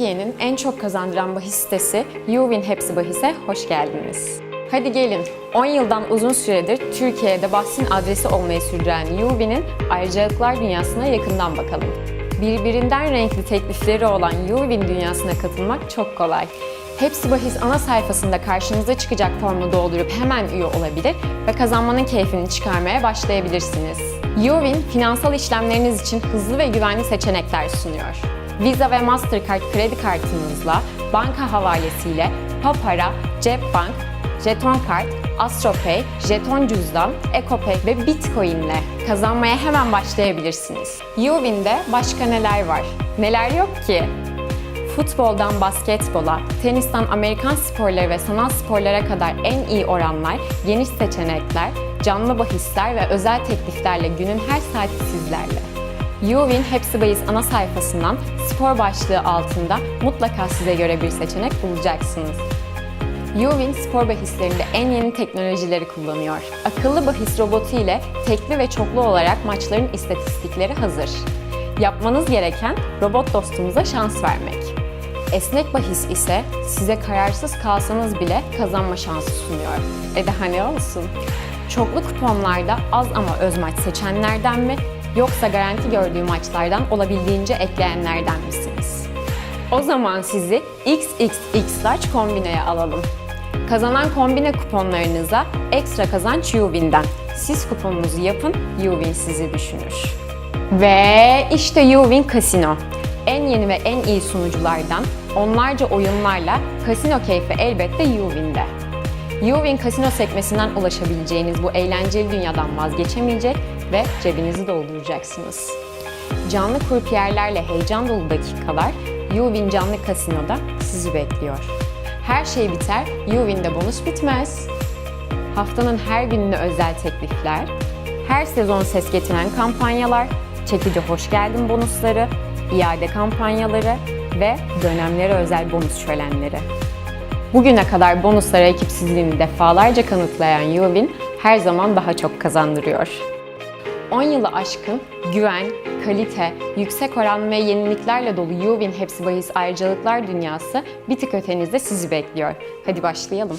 Türkiye'nin en çok kazandıran bahis sitesi Uvin Hepsi Bahis'e hoş geldiniz. Hadi gelin, 10 yıldan uzun süredir Türkiye'de bahsin adresi olmayı sürdüren Uvin'in ayrıcalıklar dünyasına yakından bakalım. Birbirinden renkli teklifleri olan Uvin dünyasına katılmak çok kolay. Hepsi Bahis ana sayfasında karşınıza çıkacak formu doldurup hemen üye olabilir ve kazanmanın keyfini çıkarmaya başlayabilirsiniz. Uvin, finansal işlemleriniz için hızlı ve güvenli seçenekler sunuyor. Visa ve Mastercard kredi kartınızla, banka havalesiyle, Papara, Cepbank, Jeton Kart, Astropay, Jeton Cüzdan, EcoPay ve Bitcoin ile kazanmaya hemen başlayabilirsiniz. Uvin'de başka neler var? Neler yok ki? Futboldan basketbola, tenisten Amerikan sporları ve sanat sporlara kadar en iyi oranlar, geniş seçenekler, canlı bahisler ve özel tekliflerle günün her saati sizlerle. Uvin Hepsi Bahis ana sayfasından spor başlığı altında mutlaka size göre bir seçenek bulacaksınız. Uvin spor bahislerinde en yeni teknolojileri kullanıyor. Akıllı bahis robotu ile tekli ve çoklu olarak maçların istatistikleri hazır. Yapmanız gereken robot dostumuza şans vermek. Esnek bahis ise size kararsız kalsanız bile kazanma şansı sunuyor. E daha ne olsun? Çoklu kuponlarda az ama öz maç seçenlerden mi yoksa garanti gördüğü maçlardan olabildiğince ekleyenlerden misiniz? O zaman sizi XXX Large kombineye alalım. Kazanan kombine kuponlarınıza ekstra kazanç Uvin'den. Siz kuponunuzu yapın, Uvin sizi düşünür. Ve işte Uvin Casino. En yeni ve en iyi sunuculardan onlarca oyunlarla kasino keyfi elbette Uvin'de. Uvin kasino sekmesinden ulaşabileceğiniz bu eğlenceli dünyadan vazgeçemeyecek ve cebinizi dolduracaksınız. Canlı kursiyerlerle heyecan dolu dakikalar Uvin Canlı Kasino'da sizi bekliyor. Her şey biter, Uvin'de bonus bitmez. Haftanın her gününe özel teklifler, her sezon ses getiren kampanyalar, çekici hoş geldin bonusları, iade kampanyaları ve dönemlere özel bonus şölenleri. Bugüne kadar bonuslara ekipsizliğini defalarca kanıtlayan Uvin her zaman daha çok kazandırıyor. 10 yılı aşkın güven, kalite, yüksek oran ve yeniliklerle dolu Uvin Hepsi Bahis ayrıcalıklar dünyası bir tık ötenizde sizi bekliyor. Hadi başlayalım.